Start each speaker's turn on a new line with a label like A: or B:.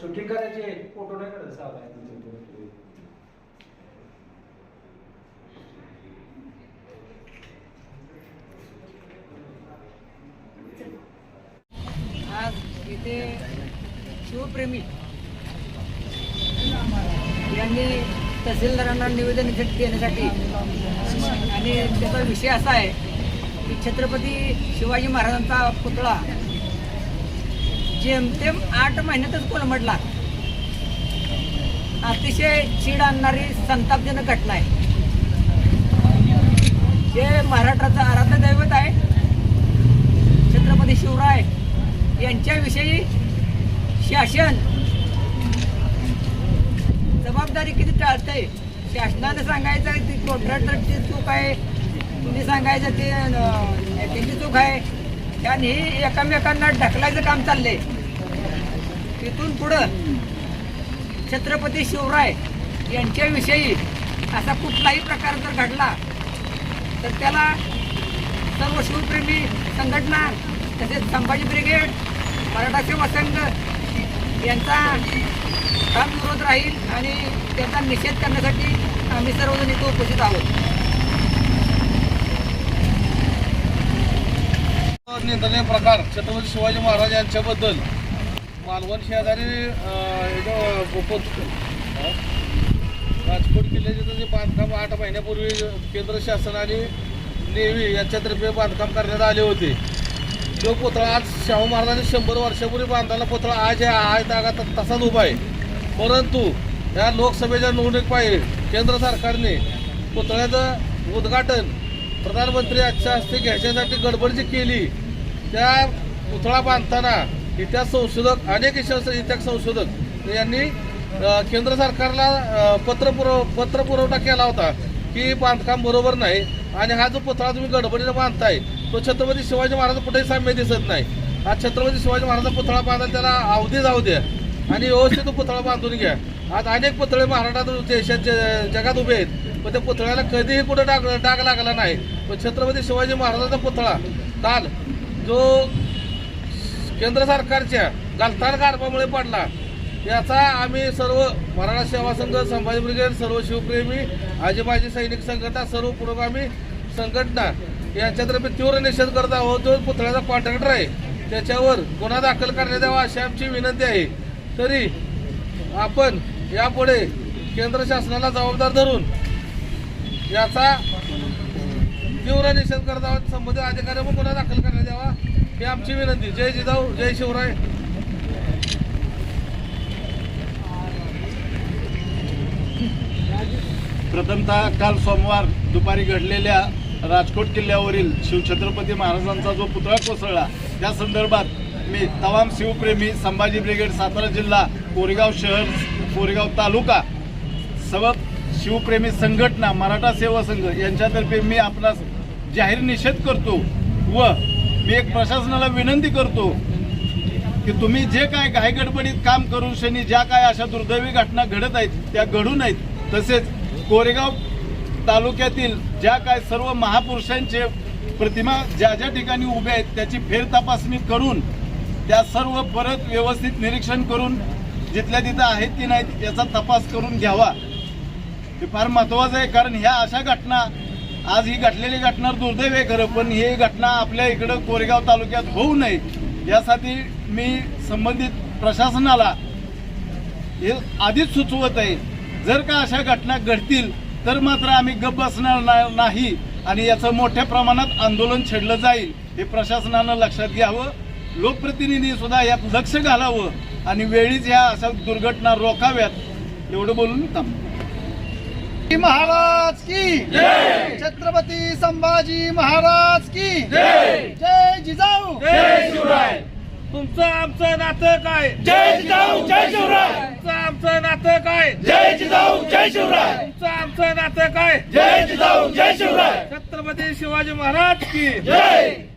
A: Shooting करायचे photo नाही काढायचा साधा
B: आज इथे शिवप्रेमी यांनी तहसीलदारांना निवेदन भेट देण्यासाठी आणि त्याचा विषय असा आहे की छत्रपती शिवाजी महाराजांचा पुतळा जेमतेम आठ महिन्यातच कोलमडला. अतिशय चीड आणणारी संतापजनक घटना आहे. हे महाराष्ट्राचं आराध्य दैवत आहे छत्रपती शिवराय यांच्याविषयी शासन जबाबदारी किती टाळते शासनाने सांगायचं ती कॉन्ट्रॅक्टरची चूक आहे तुम्ही सांगायचं ते त्यांची चूक आहे. आणि हे एकमेकांना ढकलायचं काम चाललंय. तिथून पुढं छत्रपती शिवराय यांच्याविषयी असा कुठलाही प्रकार जर घडला तर त्याला सर्व शिवप्रेमी संघटना तसेच संभाजी ब्रिगेड मराठा सेवा संघ यांचा ठाम विरोध राहील आणि त्याचा निषेध करण्यासाठी आम्ही सर्वजण इथं उपस्थित आहोत.
C: निंदनीय प्रकार छत्रपती शिवाजी महाराज यांच्याबद्दल मालवण शेजारी राजकोट किल्ल्याचे जे बांधकाम आठ महिन्यापूर्वी केंद्र शासन आणि नेव्ही यांच्यातर्फे बांधकाम करण्यात आले होते. जो पुतळा आज शाहू महाराजांनी शंभर वर्षापूर्वी बांधलेला पुतळा आज आहे आज जागा तसाच उभा आहे. परंतु या लोकसभेच्या निवडणूक पाहिजे केंद्र सरकारने पुतळ्याचं उद्घाटन प्रधानमंत्री आजच्या हस्ते घ्यायच्यासाठी गडबड जी केली. त्या पुतळा बांधताना इतिहास संशोधक अनेक इतिहास इतिहास संशोधक यांनी केंद्र सरकारला पत्र पुरव पत्र पुरवठा केला होता की बांधकाम बरोबर नाही आणि हा जो पुतळा तुम्ही गडबडीने बांधताय तो छत्रपती शिवाजी महाराज कुठेही साम्य दिसत नाही. हा छत्रपती शिवाजी महाराजांचा पुतळा बांधायला त्याला अवधी जाऊ द्या आणि व्यवस्थित तो पुतळा बांधून घ्या. आज अनेक पुतळे महाराष्ट्रात देशात ज- जगात उभे आहेत. पण त्या पुतळ्याला कधीही कुठं डाग डाग लागला नाही. पण छत्रपती शिवाजी महाराजांचा पुतळा काल जो केंद्र सरकारच्या गलतान कारभामुळे पडला. याचा आम्ही सर्व मराठा सेवा संघ संभाजी ब्रिगेड सर्व शिवप्रेमी आजी माजी सैनिक संघटना सर्व पुरोगामी संघटना यांच्यातर्फे तीव्र निषेध करत आहोत. जो पुतळ्याचा कॉन्ट्रॅक्टर आहे त्याच्यावर गुन्हा दाखल करण्यात यावा अशी आमची विनंती आहे. तरी आपण यापुढे केंद्र शासनाला जबाबदार धरून याचा तीव्र निषेध करत आहोत. संबंधित अधिकाऱ्यांवर गुन्हा दाखल करण्यात यावा. ही आमची विनंती. जय जिजाऊ जय शिवराय.
D: प्रथमतः काल सोमवार दुपारी घडलेल्या राजकोट किल्ल्यावरील शिवछत्रपती महाराजांचा जो पुतळा कोसळला त्या संदर्भात मी तमाम शिवप्रेमी संभाजी ब्रिगेड सातारा जिल्हा कोरेगाव शहर कोरेगाव तालुका सर्व शिवप्रेमी संघटना मराठा सेवा संघ यांच्यातर्फे मी आपणास जाहीर निषेध करतो व मी एक प्रशासनाला विनंती करतो की तुम्ही जे काय घाईगडबडीत काम करून शनी ज्या काय अशा दुर्दैवी घटना घडत आहेत त्या घडू नयेत. तसेच कोरेगाव तालुक्यातील ज्या काय सर्व महापुरुषांचे प्रतिमा ज्या ज्या ठिकाणी उभ्या आहेत त्याची फेर तपासणी करून त्या सर्व परत व्यवस्थित निरीक्षण करून जिथल्या तिथं आहेत की नाहीत याचा तपास करून घ्यावा. हे फार महत्वाचं आहे कारण ह्या अशा घटना आज ही घडलेली घटना दुर्दैव आहे खरं पण ही घटना आपल्या इकडं कोरेगाव तालुक्यात होऊ नये. यासाठी मी संबंधित प्रशासनाला हे आधीच सुचवत आहे जर का अशा घटना घडतील तर मात्र आम्ही गप्प बसणार नाही आणि याचं मोठ्या प्रमाणात आंदोलन छेडलं जाईल हे प्रशासनानं लक्षात घ्यावं. लोकप्रतिनिधी सुद्धा यात लक्ष घालावं आणि वेळीच ह्या अशा दुर्घटना रोखाव्यात. एवढं बोलून थांबतो.
E: महाराज की? छत्रपती संभाजी महाराज की? जय जिजाऊ!
C: जय शिवराय! तुमचं आमचं नातं काय?
E: जय जिजाऊ जय शिवराय!
C: तुमचं आमचं नातं काय?
E: जय जिजाऊ जय शिवराय!
C: तुमचं आमचं नातं काय?
E: जय जिजाऊ जय शिवराय!
C: छत्रपती शिवाजी महाराज की?
E: जय!